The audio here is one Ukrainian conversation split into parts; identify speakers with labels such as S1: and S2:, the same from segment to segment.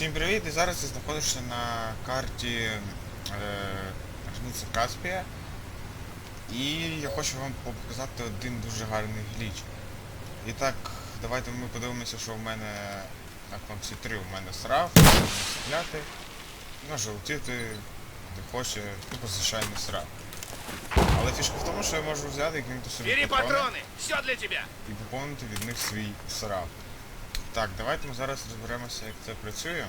S1: Всім привіт! І зараз я знаходжуся на карті е, границі Каспія. І я хочу вам показати один дуже гарний гліч. І так, давайте ми подивимося, що в мене на кнопці 3 у мене сраф, можна стріляти, може летіти, де хоче, тупо звичайний сраф. Але фішка в тому, що я можу взяти і кинути собі
S2: Бери
S1: патрони
S2: все для тебя.
S1: і поповнити від них свій сраф. Так, давайте ми зараз розберемося, як це працює.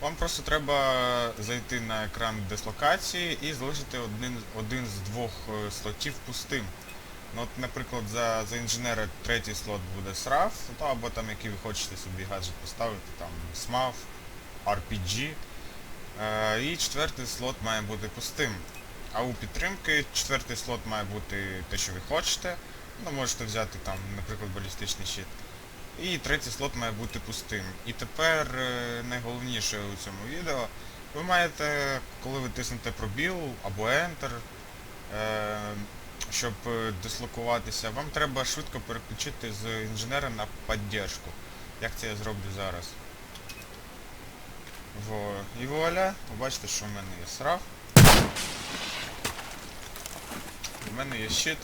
S1: Вам просто треба зайти на екран дислокації і залишити один, один з двох е, слотів пустим. Ну, от, наприклад, за, за інженера третій слот буде SRAF, ну, або там який ви хочете собі гаджет поставити, там SMAF, RPG. Е, і четвертий слот має бути пустим. А у підтримки четвертий слот має бути те, що ви хочете. Ну, можете взяти там, наприклад, балістичний щит. І третій слот має бути пустим. І тепер е, найголовніше у цьому відео, ви маєте, коли ви тиснете пробіл або Enter, е, щоб е, дислокуватися, вам треба швидко переключити з інженера на підтримку. Як це я зроблю зараз? Во. І вуаля, ви бачите, що в мене є сраф. У мене є щит.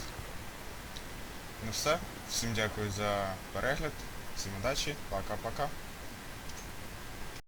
S1: Ну все. Всім дякую за перегляд. Всім удачі. Пока-пока.